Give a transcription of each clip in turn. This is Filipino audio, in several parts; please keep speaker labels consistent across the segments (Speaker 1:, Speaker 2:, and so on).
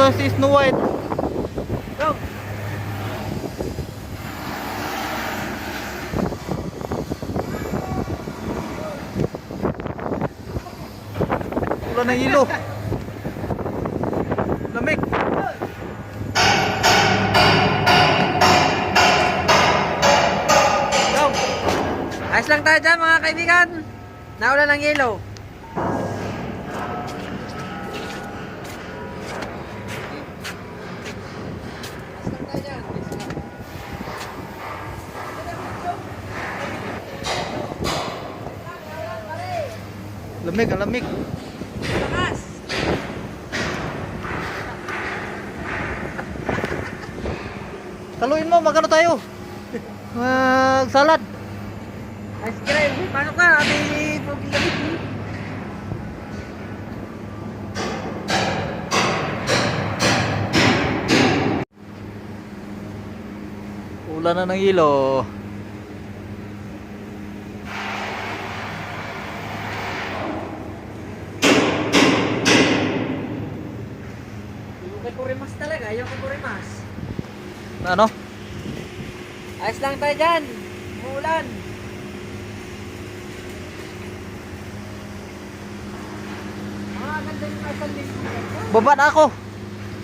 Speaker 1: na si Snow White.
Speaker 2: Go!
Speaker 1: Wala ng ilo. Lamig.
Speaker 2: Ayos lang tayo dyan mga kaibigan. Naula ng yellow.
Speaker 1: Lamig, ang lamig.
Speaker 2: Lakas!
Speaker 1: Taluin mo, magano tayo? Mag salad.
Speaker 2: Ice cream. Paano ka? Abi, pogi lamig.
Speaker 1: Ulan na ng ilo.
Speaker 2: Kay Kurimas talaga. Yung kay Kurimas.
Speaker 1: Ano?
Speaker 2: Ayos lang tayo dyan. Umuulan. Ah, ganda yung asal din.
Speaker 1: Baba na ako.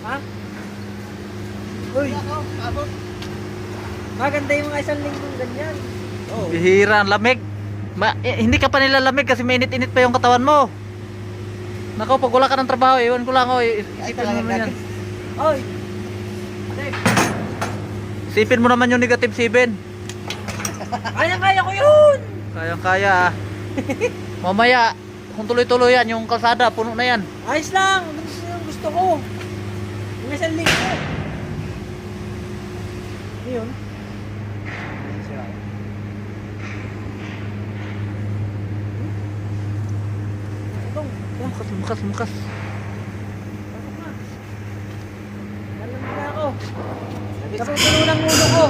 Speaker 2: Ha? Uy. Maganda yung mga isang linggong ganyan. Oh.
Speaker 1: Bihira, ang lamig. Ma eh, hindi ka pa nilalamig kasi mainit-init pa yung katawan mo. Nako, pag wala ka ng trabaho, iwan ko lang ako. i- Isipin mo naman yan.
Speaker 2: Oy. Dave,
Speaker 1: Isipin mo naman yung negative 7.
Speaker 2: kaya-kaya ko yun.
Speaker 1: Kayang-kaya ah. Mamaya, kung tuloy-tuloy yan, yung kalsada, puno na yan.
Speaker 2: Ayos lang. Gusto yung gusto ko. Yung isang linggo. Ano Yun. Itong.
Speaker 1: Mukas, mukas, mukas.
Speaker 2: Nasusulo ng ulo ko.